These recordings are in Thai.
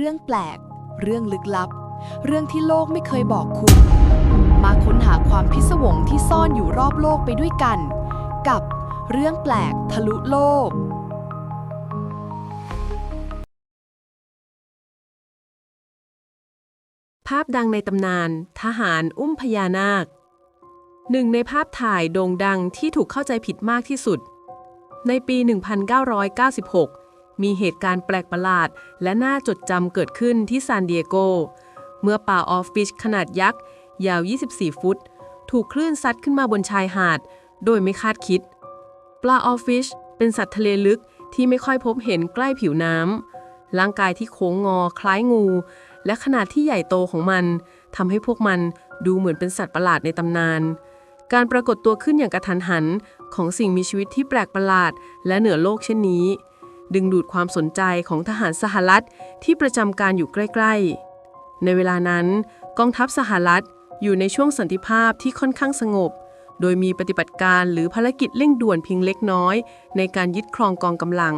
เรื่องแปลก เรื่องลึกลับ เรื่องที่โลกไม่เคยบอกคุณ มาค้นหาความพิศวงที่ซ่อนอยู่รอบโลกไปด้วยกัน กับเรื่องแปลกทะลุโลก ภาพดังในตำนาน ทหารอุ้มพญานาค หนึ่งในภาพถ่ายโด่งดังที่ถูกเข้าใจผิดมากที่สุด ในปี 1996 มีเหตุการณ์แปลกประหลาด และน่าจดจำเกิดขึ้นที่ซานดิเอโก เมื่อปลาออฟฟิชขนาดยักษ์ ยาว 24 ฟุต ถูกคลื่นซัดขึ้นมาบนชายหาด โดยไม่คาดคิด ปลาออฟฟิชเป็นสัตว์ทะเลลึกที่ไม่ค่อยพบเห็นใกล้ผิวน้ำร่างกายที่โค้งงอคล้ายงู และขนาดที่ใหญ่โตของมันทำให้พวกมันดูเหมือนเป็นสัตว์ประหลาดในตำนาน การปรากฏตัวขึ้นอย่างกระทันหันของสิ่งมีชีวิตที่แปลกประหลาด และเหนือโลกเช่นนี้ ดึงดูดความสนใจของทหารสหรัฐที่ประจำการอยู่ใกล้ๆ ในเวลานั้น กองทัพสหรัฐอยู่ในช่วงสันติภาพที่ค่อนข้างสงบ โดยมีปฏิบัติการหรือภารกิจเร่งด่วนเพียงเล็กน้อย ในการยึดครองกองกำลัง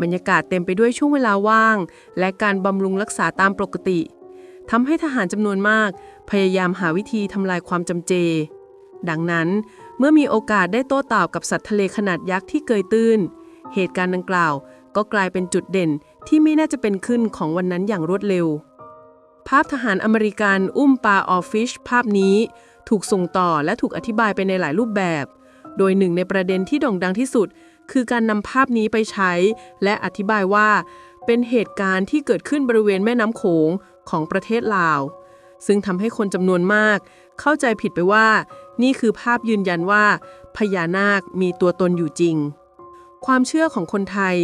บรรยากาศเต็มไปด้วยช่วงเวลาว่าง และการบำรุงรักษาตามปกติทำให้ทหารจำนวนมาก พยายามหาวิธีทำลายความจำเจ ดังนั้น เมื่อมีโอกาสได้โต้ตอบกับสัตว์ทะเลขนาดยักษ์ที่เกยตื้น เหตุการณ์ดังกล่าว ก็กลายเป็นจุดเด่นที่ไม่น่าจะเป็นขึ้นของวันนั้นอย่างรวดเร็ว ภาพทหารอเมริกันอุ้มปลาออฟฟิชภาพนี้ ถูกส่งต่อและถูกอธิบายไปในหลายรูปแบบ โดยหนึ่งในประเด็นที่โด่งดังที่สุด คือการนำภาพนี้ไปใช้ และอธิบายว่า เป็นเหตุการณ์ที่เกิดขึ้นบริเวณแม่น้ำโขงของประเทศลาว ซึ่งทำให้คนจำนวนมาก เข้าใจผิดไปว่า นี่คือภาพยืนยันว่า พญานาคมีตัวตนอยู่จริง ความเชื่อของคนไทย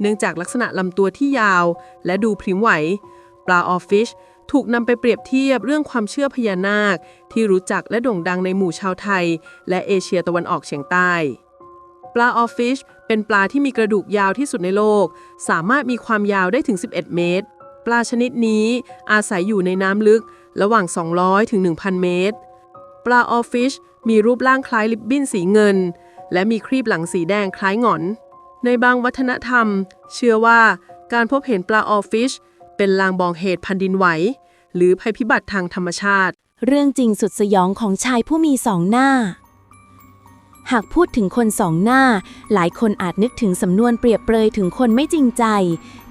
เนื่องจากลักษณะลำตัวที่ยาว และดูพริ้มไหว ปลาออฟฟิชถูกนำไปเปรียบเทียบเรื่องความเชื่อพญานาค ที่รู้จักและโด่งดังในหมู่ชาวไทย และเอเชียตะวันออกเฉียงใต้ ปลาออฟฟิชเป็นปลาที่มีกระดูกยาวที่สุดในโลก สามารถมีความยาวได้ถึง 11 เมตร ปลาชนิดนี้อาศัยอยู่ในน้ำลึกระหว่าง 200 ถึง 1,000 เมตร ปลาออฟฟิชมีรูปร่างคล้ายลิบบิ้นสีเงิน และมีครีบหลังสีแดงคล้ายหงอน ในบางวัฒนธรรม เชื่อว่าการพบเห็นปลาออฟฟิช เป็นลางบอกเหตุแผ่นดินไหว หรือภัยพิบัติทางธรรมชาติ เรื่องจริงสุดสยองของชายผู้มีสองหน้า หากพูดถึงคนสองหน้า หลายคนอาจนึกถึงสำนวนเปรียบเปรยถึงคนไม่จริงใจ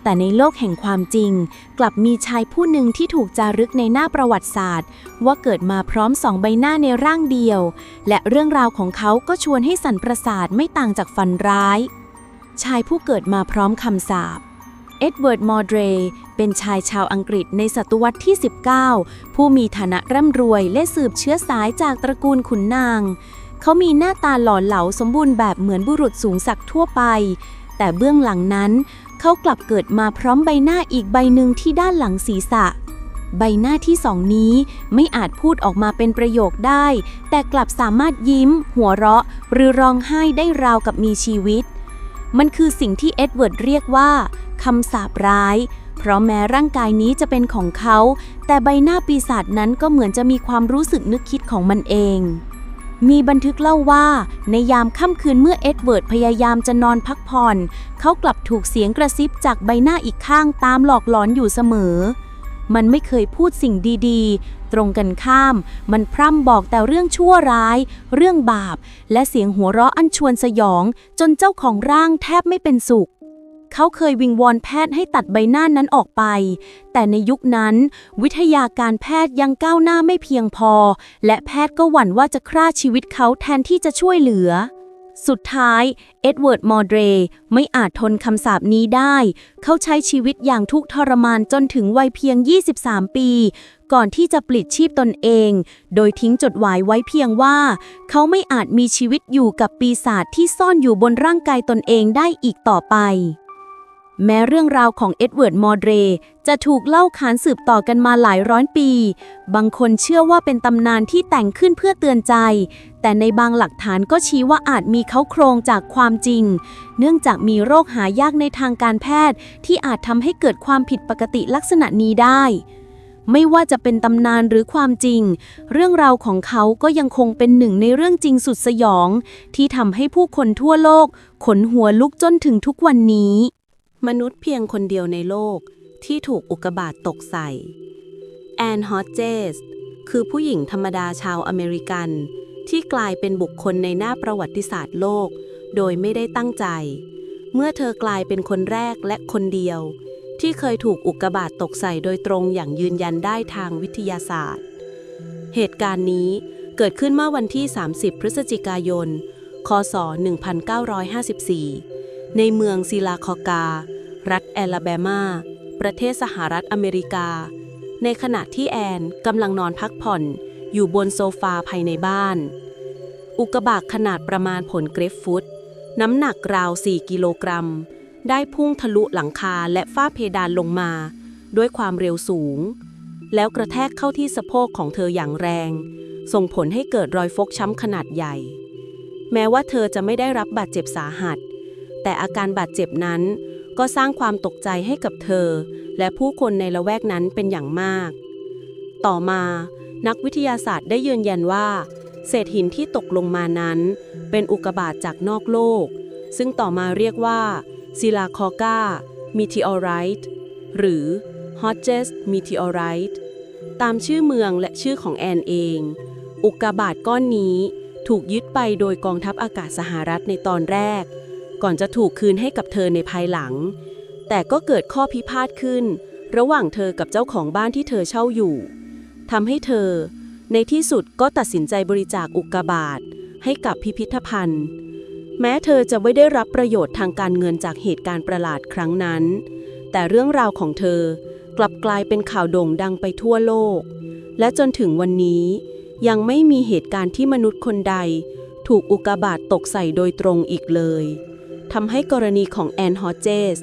แต่ในโลกแห่งความจริง กลับมีชายผู้หนึ่งที่ถูกจารึกในหน้าประวัติศาสตร์ ว่าเกิดมาพร้อมสองใบหน้าในร่างเดียว และเรื่องราวของเขาก็ชวนให้สันประสาทไม่ต่างจากฝันร้าย ชายผู้เกิดมาพร้อมคำสาปเอ็ดเวิร์ด มอร์เดรเป็นชายชาวอังกฤษในศตวรรษที่ 19 ผู้มีฐานะร่ำรวยและสืบเชื้อสายจากตระกูลขุนนาง เขามีหน้าตาหล่อเหลาสมบูรณ์แบบเหมือนบุรุษสูงศักดิ์ทั่วไป แต่เบื้องหลังนั้น เขากลับเกิดมาพร้อมใบหน้าอีกใบหนึ่งที่ด้านหลังศีรษะ ใบหน้าที่สองนี้ไม่อาจพูดออกมาเป็นประโยคได้ แต่กลับสามารถยิ้ม หัวเราะ หรือร้องไห้ได้ราวกับมีชีวิต มันคือสิ่งที่เอ็ดเวิร์ดเรียกว่าคำสาปร้าย เพราะแม้ร่างกายนี้จะเป็นของเขา แต่ใบหน้าปีศาจนั้นก็เหมือนจะมีความรู้สึกนึกคิดของมันเอง มีบันทึกเล่าว่า ในยามค่ำคืนเมื่อเอ็ดเวิร์ดพยายามจะนอนพักผ่อน เขากลับถูกเสียงกระซิบจากใบหน้าอีกข้างตามหลอกหลอนอยู่เสมอ มันไม่เคยพูดสิ่งดีๆ ตรงกันข้าม มันพร่ำบอกแต่เรื่องชั่วร้าย เรื่องบาป และเสียงหัวเราะอันชวนสยอง จนเจ้าของร่างแทบไม่เป็นสุข เขาเคยวิงวอนแพทย์ให้ตัดใบหน้านั้นออกไป แต่ในยุคนั้น วิทยาการแพทย์ยังก้าวหน้าไม่เพียงพอ และแพทย์ก็หวั่นว่าจะฆ่าชีวิตเขาแทนที่จะช่วยเหลือ สุดท้าย เอ็ดเวิร์ด มอร์เดรไม่อาจทนคำสาปนี้ได้ เขาใช้ชีวิตอย่างทุกข์ทรมานจนถึงวัยเพียง 23 ปี ก่อนที่จะปลิดชีพตนเอง โดยทิ้งจดหมายไว้เพียงว่า เขาไม่อาจมีชีวิตอยู่กับปีศาจที่ซ่อนอยู่บนร่างกายตนเองได้อีกต่อไป แม้เรื่องราวของเอ็ดเวิร์ด มอร์เดรจะถูกเล่าขานสืบต่อกันมาหลายร้อยปี บางคนเชื่อว่าเป็นตำนานที่แต่งขึ้นเพื่อเตือนใจ แต่ในบางหลักฐานก็ชี้ว่าอาจมีเขาโครงจากความจริง เนื่องจากมีโรคหายากในทางการแพทย์ ที่อาจทำให้เกิดความผิดปกติลักษณะนี้ได้ ไม่ว่าจะเป็นตำนานหรือความจริง เรื่องราวของเขาก็ยังคงเป็นหนึ่งในเรื่องจริงสุดสยอง ที่ทำให้ผู้คนทั่วโลกขนหัวลุกจนถึงทุกวันนี้ มนุษย์เพียงคนเดียวในโลกที่ถูกอุกกาบาตตกใส่ แอนฮอตเจส คือผู้หญิงธรรมดาชาวอเมริกัน ที่กลายเป็นบุคคลในหน้าประวัติศาสตร์โลก โดยไม่ได้ตั้งใจ เมื่อเธอกลายเป็นคนแรกและคนเดียว ที่เคยถูกอุกกาบาตตกใส่โดยตรงอย่างยืนยันได้ทางวิทยาศาสตร์ เหตุการณ์นี้เกิดขึ้นเมื่อวันที่ 30 พฤศจิกายน คศ 1954 ในเมืองซิลาคอกา รัฐแอลาแบมา ประเทศสหรัฐอเมริกา ในขณะที่แอนกำลังนอนพักผ่อน อยู่บนโซฟาภายในบ้าน อุกกาบาตขนาดประมาณผลเกรฟฟุต น้ำหนักราว 4 กิโลกรัม ได้พุ่งทะลุหลังคาและฝ้าเพดานลงมา ด้วยความเร็วสูง แล้วกระแทกเข้าที่สะโพกของเธออย่างแรง ส่งผลให้เกิดรอยฟกช้ำขนาดใหญ่ แม้ว่าเธอจะไม่ได้รับบาดเจ็บสาหัส แต่อาการบาดเจ็บนั้น ก็สร้างความตกใจให้กับเธอ และผู้คนในละแวกนั้นเป็นอย่างมาก ต่อมานักวิทยาศาสตร์ได้ยืนยันว่า เศษหินที่ตกลงมานั้น เป็นอุกกาบาตจากนอกโลก ซึ่งต่อมาเรียกว่าซิลาคอกามิทิออไรต์หรือ Hodges Meteorite ตามชื่อเมืองและชื่อของแอนเอง อุกกาบาตก้อนนี้ถูกยึดไปโดยกองทัพอากาศสหรัฐในตอนแรก ก่อนจะถูกคืนให้กับเธอในภายหลัง แต่ก็เกิดข้อพิพาทขึ้น ระหว่างเธอกับเจ้าของบ้านที่เธอเช่าอยู่ทำให้เธอ ในที่สุดก็ตัดสินใจบริจาคอุกกาบาตให้กับพิพิธภัณฑ์ แม้เธอจะไม่ได้รับประโยชน์ทางการเงินจากเหตุการณ์ประหลาดครั้งนั้น แต่เรื่องราวของเธอกลับกลายเป็นข่าวโด่งดังไปทั่วโลก และจนถึงวันนี้ ยังไม่มีเหตุการณ์ที่มนุษย์คนใด ถูกอุกกาบาตตกใส่โดยตรงอีกเลย ทำให้กรณีของแอนฮอเจส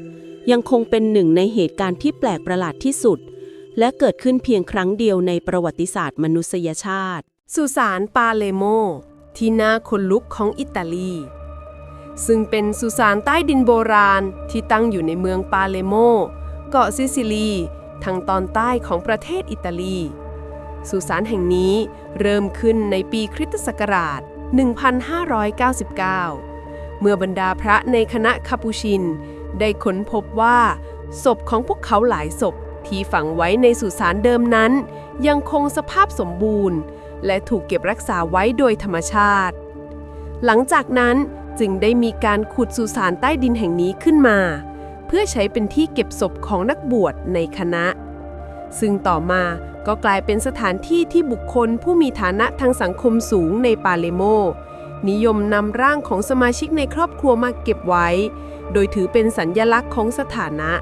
ยังคงเป็นหนึ่งในเหตุการณ์ที่แปลกประหลาดที่สุด และเกิดขึ้นเพียงครั้งเดียวในประวัติศาสตร์มนุษยชาติ สุสานปาเลโม ที่น่าขนลุกของอิตาลี ซึ่งเป็นสุสานใต้ดินโบราณที่ตั้งอยู่ในเมืองปาเลโม เกาะซิซิลีทางตอนใต้ของประเทศอิตาลี สุสานแห่งนี้เริ่มขึ้นในปีคริสตศักราช 1599 เมื่อบรรดาพระในคณะคาปูชิน ได้ค้นพบว่า ศพของพวกเขาหลายศพที่ฝังไว้ในสุสานเดิมนั้น ยังคงสภาพสมบูรณ์ และถูกเก็บรักษาไว้โดยธรรมชาติ หลังจากนั้นจึงได้มีการขุดสุสานใต้ดินแห่งนี้ขึ้นมา เพื่อใช้เป็นที่เก็บศพของนักบวชในคณะ ซึ่งต่อมาก็กลายเป็นสถานที่ที่บุคคลผู้มีฐานะทางสังคมสูงในปาเลโม นิยมนำร่างของสมาชิกในครอบครัวมาเก็บไว้ โดยถือเป็นสัญญลักษณ์ของสถานะ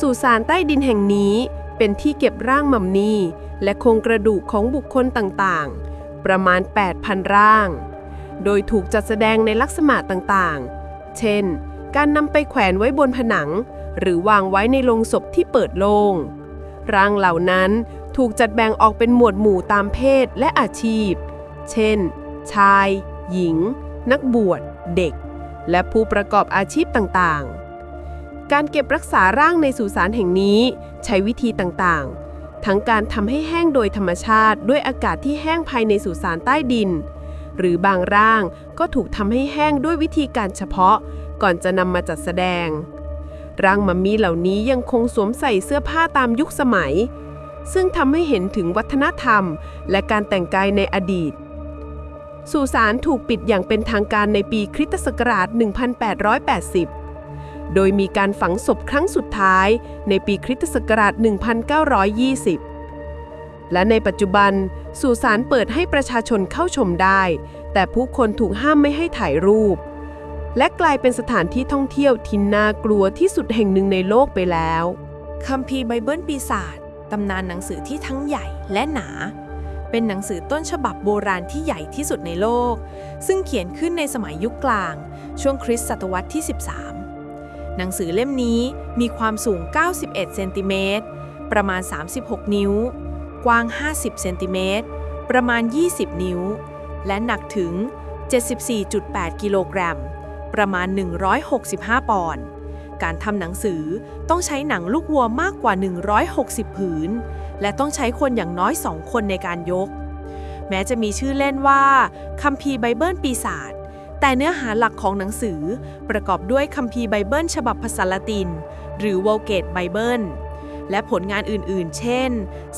สุสานใต้ดินแห่งนี้เป็นที่เก็บร่างมัมนีและโครงกระดูกของบุคคลต่างๆ ประมาณ 8,000 ร่าง โดยถูกจัดแสดงในลักษณะต่างๆ เช่น การนำไปแขวนไว้บนผนัง หรือวางไว้ในโลงศพที่เปิดโล่ง ร่างเหล่านั้นถูกจัดแบ่งออกเป็นหมวดหมู่ตามเพศและอาชีพ เช่น ชาย หญิง นักบวช เด็ก และผู้ประกอบอาชีพต่างๆ การเก็บรักษาร่างในสุสานแห่งนี้ใช้วิธีต่างๆ ทั้งการทำให้แห้งโดยธรรมชาติด้วยอากาศที่แห้งภายในสุสานใต้ดิน หรือบางร่างก็ถูกทำให้แห้งด้วยวิธีการเฉพาะ ก่อนจะนำมาจัดแสดง ร่างมัมมี่เหล่านี้ยังคงสวมใส่เสื้อผ้าตามยุคสมัยซึ่งทำให้เห็นถึงวัฒนธรรม และการแต่งกายในอดีต สุสานถูกปิดอย่างเป็นทางการในปีคริสตศักราช 1880 โดยมีการฝังศพครั้งสุดท้ายในปีคริสตศักราช 1920 และในปัจจุบันสุสานเปิดให้ประชาชนเข้าชมได้ แต่ผู้คนถูกห้ามไม่ให้ถ่ายรูป และกลายเป็นสถานที่ท่องเที่ยวที่น่ากลัวที่สุดแห่งหนึ่งในโลกไปแล้วคัมภีร์ไบเบิลปีศาจตำนานหนังสือที่ทั้งใหญ่และหนา เป็นหนังสือต้นฉบับโบราณที่ใหญ่ที่สุดในโลก ซึ่งเขียนขึ้นในสมัยยุคกลาง ช่วงคริสตศตวรรษที่ 13 หนังสือเล่มนี้มีความสูง 91 เซนติเมตร ประมาณ 36 นิ้ว กว้าง 50 เซนติเมตร ประมาณ 20 นิ้ว และหนักถึง 74.8 กิโลกรัม ประมาณ 165 ปอนด์ การทำหนังสือต้องใช้หนังลูกวัวมากกว่า 160 ผืน และต้องใช้คนอย่างน้อย2คนในการยก แม้จะมีชื่อเล่นว่าคัมภีร์ไบเบิลปีศาจแต่เนื้อหาหลักของหนังสือประกอบด้วยคัมภีร์ไบเบิลฉบับภาษาละติน หรือ Vulgate Bible และผลงานอื่นๆ เช่น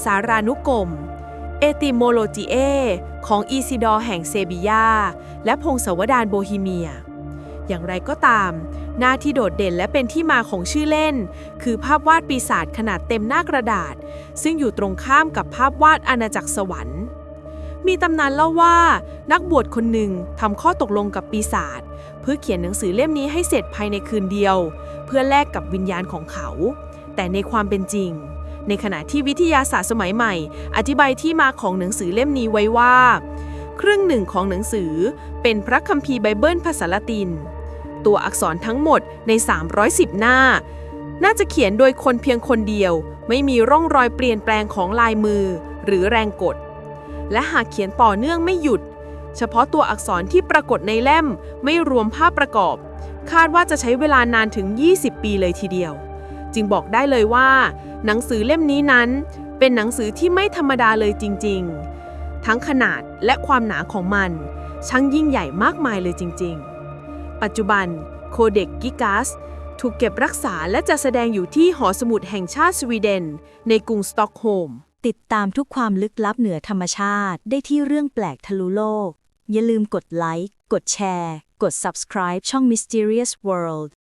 สารานุกรมเอติโมโลจีเอของอีซิดอร์แห่งเซบียา และพงศวดารโบฮีเมีย อย่างไรก็ตาม หน้าที่โดดเด่นและเป็นที่มาของชื่อเล่น คือภาพวาดปีศาจขนาดเต็มหน้ากระดาษ ซึ่งอยู่ตรงข้ามกับภาพวาดอาณาจักรสวรรค์ มีตำนานเล่าว่า นักบวชคนหนึ่งทำข้อตกลงกับปีศาจเพื่อเขียนหนังสือเล่มนี้ให้เสร็จภายในคืนเดียว เพื่อแลกกับวิญญาณของเขา แต่ในความเป็นจริง ในขณะที่วิทยาศาสตร์สมัยใหม่ อธิบายที่มาของหนังสือเล่มนี้ไว้ว่า ครึ่งหนึ่งของหนังสือเป็นพระคัมภีร์ไบเบิลภาษาละติน ตัวอักษรทั้งหมดใน 310 หน้า น่าจะเขียนโดยคนเพียงคนเดียว ไม่มีร่องรอยเปลี่ยนแปลงของลายมือ หรือแรงกด และหากเขียนต่อเนื่องไม่หยุด เฉพาะตัวอักษรที่ปรากฏในเล่มไม่รวมภาพประกอบ คาดว่าจะใช้เวลานานถึง 20 ปีเลยทีเดียว จึงบอกได้เลยว่า หนังสือเล่มนี้นั้น เป็นหนังสือที่ไม่ธรรมดาเลยจริง ๆ ทั้งขนาดและความหนาของมันช่างยิ่งใหญ่มากมายเลยจริง ๆ ปัจจุบันโคเด็กกิกัสถูกเก็บรักษาและจะแสดงอยู่ที่หอสมุดแห่งชาติสวีเดน ในกรุงสต็อกโฮล์ม ติดตามทุกความลึกลับเหนือธรรมชาติได้ที่เรื่องแปลกทะลุโลก อย่าลืมกดไลค์ กดแชร์ กด subscribe ช่อง Mysterious World